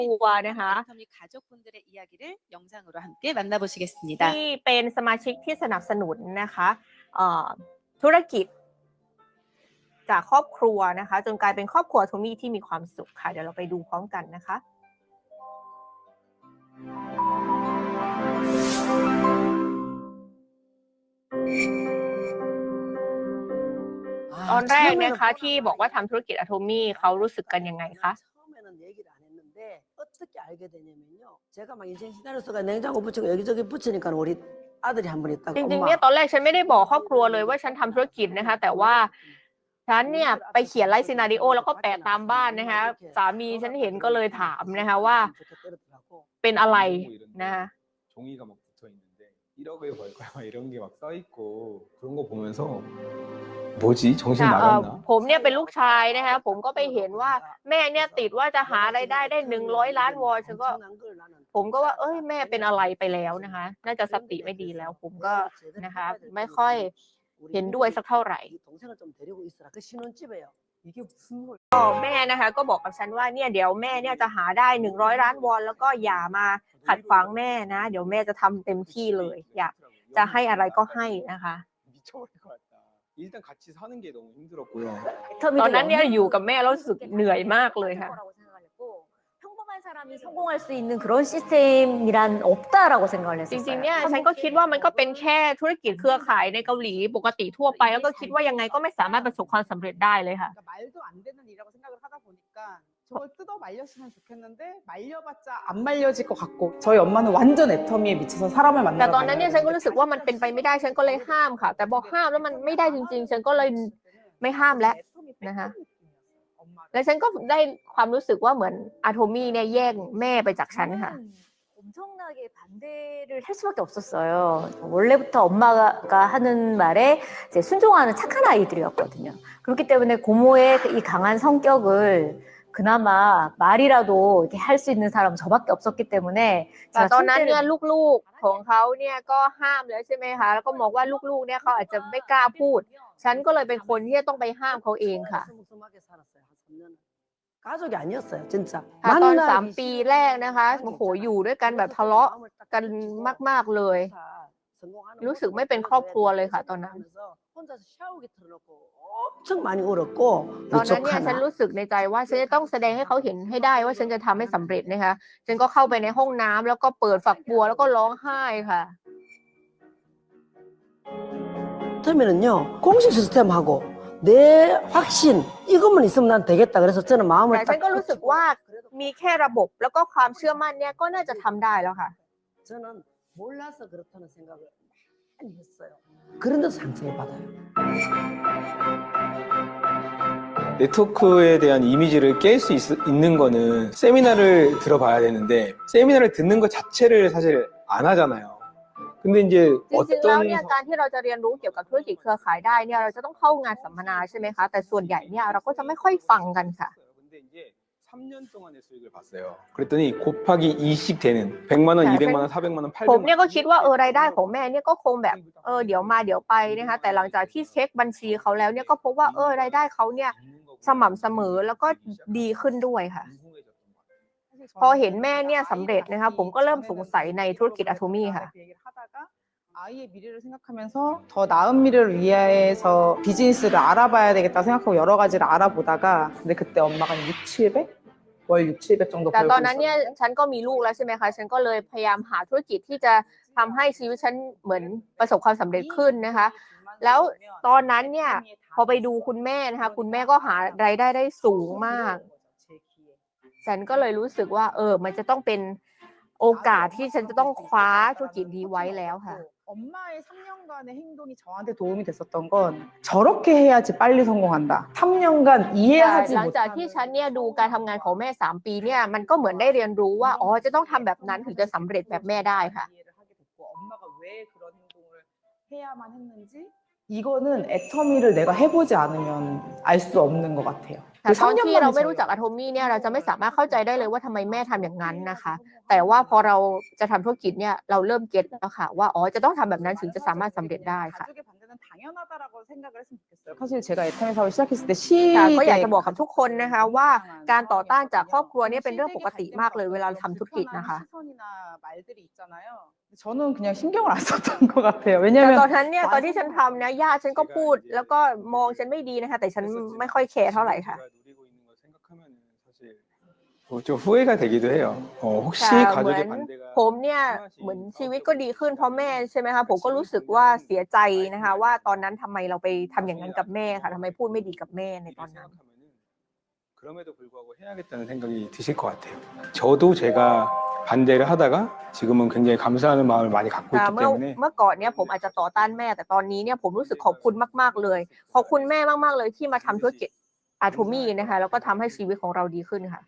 ตัวนะคะ 터미 가족분들의 이야기를 영상으로 함께 만나보시겠습니다. ที่เป็นสมาชิกที่สนับสนุนนะคะเอ่อธุรกิจ จากครอบครัวนะคะ จนกลายเป็นครอบครัวโทมี่ที่มีความสุขค่ะ เดี๋ยวเราไปดูพร้อมกันนะคะ ตอนแรกนะคะที่บอกว่าทำธุรกิจอะโทมี่เขารู้สึกกันยังไงคะ 알게 되냐면요. 제가 막 인생 시나리오서가 냉장고 붙이고 여기저기 붙이니까 우리 아들이 한 번 있다가 จริงๆ 엄마 เนี่ยตอนแรกฉันไม่ได้บอกครอบครัวเลยว่าฉันทำธุรกิจนะคะ แต่ว่าฉันเนี่ยไปเขียนไลฟ์ซีนาริโอแล้วก็แปะตามบ้านนะคะ สามีฉันเห็นก็เลยถามนะคะว่า 좋겠더라고. เป็นอะไร 이런 거 이런데 นะคะ 종이가 막 붙어 있는데 1억에 벌 거야 막 이런 게 막 써 있고 그런 거 보면서 뭐지 정신 ค่ะเอ่อ 나갔나? ผมเนี่ยเป็นลูกชายนะคะผมก็ไปเห็นว่าแม่เนี่ยติดว่าจะหาไรายได้ได้หนึ่งร้อยล้านวอนฉันก็ 엄청난 걸 나는 ผมก็ว่าเอ้ยแม่เป็นอะไรไปแล้วนะคะ น่าจะสติไม่ดีแล้ว ผมก็นะคะ ไม่ค่อยเห็นด้วยสักเท่าไหร่ ก็แม่นะคะ ก็บอกกับฉันว่าเนี่ยเดี๋ยวแม่เนี่ยจะหาได้หนึ่งร้อยล้านวอน แล้วก็อย่ามาขัดขวางแม่นะ เดี๋ยวแม่จะทำเต็มที่เลย อยากจะให้อะไรก็ให้นะคะตอนนั้นเนี่ยอยู่กับแม่แล้วรู้สึกเหนื่อยมากเลยค่ะ 한 사람이 성공할 수 있는 그런 시스템이란 없다라고 생각을 จ 했었어요. ริงๆ เนี่ยฉันก็คิดว่ามันก็เป็นแค่ธุรกิจเครือข่ายในเกาหลีปกติทั่วไป แล้วก็คิดว่ายังไงก็ไม่สามารถประสบความสำเร็จได้เลยค่ะ 그러니까 말도 안 되는 일이라고 생각을 하다 보니까 저걸 뜯어 말렸으면 좋겠는데 말려봤자 안 말려질 것 같고 저희 엄마는 완전 애터미에 미쳐서 사람을 แต่ 만나러 ตอนนั้นเนี่ยฉันก็รู้สึกว่ามัน 다녔는데 เป็นไปไม่ได้ฉันก็เลยห้ามค่ะ แต่พอห้ามแล้วมันไม่ได้จริง ๆ ฉันก็เลยไม่ห้ามแล้ว 애터미นะคะ แล้วฉันก็ได้ความรู้สึกว่าเหมือนอาโทมี่เนี่ยแย่งแม่ไปจากฉันค่ะ 저는 엄청나게 반대를 할 수밖에 없었어요. 원래부터 엄마가 하는 말에 이제 순종하는 착한 아이들이었거든요. 그렇기 때문에 고모의 이 강한 성격을 그나마 말이라도 이렇게 할 수 있는 사람 저밖에 없었기 때문에 แต่ 제가 ตอนนั้นเนี่ย 총대를 ลูกๆของเขาเนี่ยก็ห้ามแล้วใช่ไหมคะ แล้วก็มองว่าลูกๆเนี่ยเขาอาจจะไม่กล้าพูด ฉันก็เลยเป็นคนที่จะต้องไปห้ามเขาเองค่ะ 스무스하게 살았어요. 한 3년은. 가족이 아니었어요, 진짜. ค่ะตอน 만나기 สามปีแรกนะคะโอ้โหอยู่ด้วยกันแบบทะเลาะกันมากๆเลย รู้สึกไม่เป็นครอบครัวเลยค่ะตอนนั้น 혼자서 샤워기 틀어놓고 엄청 많이 울었고 ตอนนั้นเนี่ย 부족하나. ฉันรู้สึกในใจว่าฉันจะต้องแสดงให้เขาเห็นให้ได้ว่าฉันจะทำให้สำเร็จนะคะ ฉันก็เข้าไปในห้องน้ำแล้วก็เปิดฝักบัวแล้วก็ร้องไห้ค่ะ 처음에는요 공식 시스템하고 내 확신 이것만 있으면 난 되겠다 그래서 저는 마음을 แต่ฉันก็รู้สึกว่า 그래도 มีแค่ระบบแล้วก็ความเชื่อมั่นเนี่ยก็น่าจะทำได้แล้วค่ะ 저는 몰라서 그렇다는 생각을 많이 했어요 그런데도 상처를 받아요 네트워크에 대한 이미지를 깰 수 있는 거는 세미나를 들어봐야 되는데 세미나를 듣는 것 자체를 사실 안 하잖아요. 근데 이제 จริงๆ แล้ว 어떤 เนี่ยการที่เราจะเรียนรู้เกี่ยวกับธุรกิจเครือข่ายได้เนี่ยเราจะต้องเข้างานสัมมนาใช่ไหมคะ แต่ส่วนใหญ่เนี่ยเราก็จะไม่ค่อยฟังกันค่ะ 근데 이제 3년 동안의 수익을 봤어요. 그랬더니 곱하기 2씩 되는 100만 원, 야, 200만 원, 400만 원, 800만 ผ 원. มเนี่ยก็คิดว่าเออรายได้ของแม่เนี่ยก็คงแบบเออเดี๋ยวมาเดี๋ยวไปนะคะ แต่หลังจากที่เช็คบัญชีเขาแล้วเนี่ยก็พบว่าเออรายได้เขาเนี่ยสม่ำเสมอแล้วก็ดีขึ้นด้วยค่ะ 사실 พอ 저는 เห็นแม่เนี่ยสำเร็จนะคะ ผมก็เริ่มสงสัยในธุรกิจอะโทมี่ค่ะ 그 얘기를 하다가 아이의 미래를 생각하면서 더 나은 미래를 위해서 비즈니스를 알아봐야 되겠다 생각하고 여러 가지를 알아보다가 근데 그때 엄마가 6, 700? 월 6, 700 정도 แต่ 벌고 ตอนนั้นเนี่ย 있었는데 ฉันก็มีลูกแล้วใช่ไหมคะ ฉันก็เลยพยายามหาธุรกิจที่จะทำให้ชีวิตฉันเหมือนประสบความสำเร็จขึ้นนะคะ แล้วตอนนั้นเนี่ยพอไปดูคุณแม่นะคะ คุณแม่ก็หารายได้ได้สูงมาก ฉันก็เลยรู้สึกว่า เออ มันจะต้องเป็นโอกาสที่ฉันจะต้องคว้าธุรกิจนี้ไว้แล้วค่ะ 엄마의 3년간의 행동이 저한테 도움이 됐었던 건 저렇게 해야지 빨리 성공한다. 3년간 แต่ 이해하지 หลังจากที่ 못하는 ฉันเนี่ยดูการทำงานของแม่สามปีเนี่ยมันก็เหมือนได้เรียนรู้ว่าอ๋อจะต้องทำแบบนั้นถึงจะสำเร็จแบบแม่ได้ค่ะ 이해를 하게 됐고 엄마가 왜 그런 행동을 해야만 했는지 이거는 애터미를 내가 해보지 않으면 알 수 없는 것 같아요. แต่ 그 ตอนที่ 3년만에 เราไม่ 저희가 รู้จักอะโทมี่เนี่ยเราจะไม่สามารถเข้าใจได้เลยว่าทำไมแม่ทำอย่างนั้นนะคะ แต่ว่าพอเราจะทำธุรกิจเนี่ยเราเริ่มเก็ตแล้วค่ะ ว่าอ๋อจะต้องทำแบบนั้นถึงจะสามารถสำเร็จได้ค่ะ 가족의 반대는 당연히 당연하다라고 생각을 했으면 좋겠어요. 사실 제가 애터미 사업을 시작했을 때 ค่ะ 시댁 ก็อยากจะบอกกับทุกคนนะคะว่าการต่อต้านจากครอบครัวเนี่ยเป็นเรื่องปกติมากเลยเวลาทำธุรกิจนะคะ 시선이나 말들이 있잖아요. 저는 그냥 신경을 안 썼던 것 같아요. แต่ 왜냐면 ตอนนั้นเนี่ยตอนที่ฉันทำนะญาติฉันก็พูด แล้วก็มองฉันไม่ดีนะคะ แต่ฉันไม่ค่อยแคร์เท่าไหร่ค่ะ 제가 누리고 있는 걸 생각하면은 사실 뭐좀 후회가 되기도 해요. 어, 혹시 ค่ะเหมือน 가족의 반대가 가 ผมเนี่ยเหมือนชีวิตก็ดีขึ้นเพราะแม่ใช่ไหมคะผมก็รู้สึกว่าเสียใจนะคะ ว่าตอนนั้นทำไมเราไปทำอย่างนั้นกับแม่ค่ะทำไมพูดไม่ดีกับแม่ใน 일을 ตอนนั้น 생각하면은 그럼에도 불구하고 해야겠다는 생각이 드실 것 같아요. 저도 제가 반대를 하다가 지금은 굉장히 감사하는 마음을 많이 갖고 ค่ะ 있기 เมื่อ 때문에 เมื่อก่อนเนี่ยผมอาจจะต่อต้านแม่ แต่ตอนนี้เนี่ยผมรู้สึกขอบคุณมากๆเลยขอบคุณแม่มากๆเลยที่มาทำธุรกิจอาโทมี่นะคะแล้วก็ทำให้ชีวิตของเราดีขึ้นค่ะ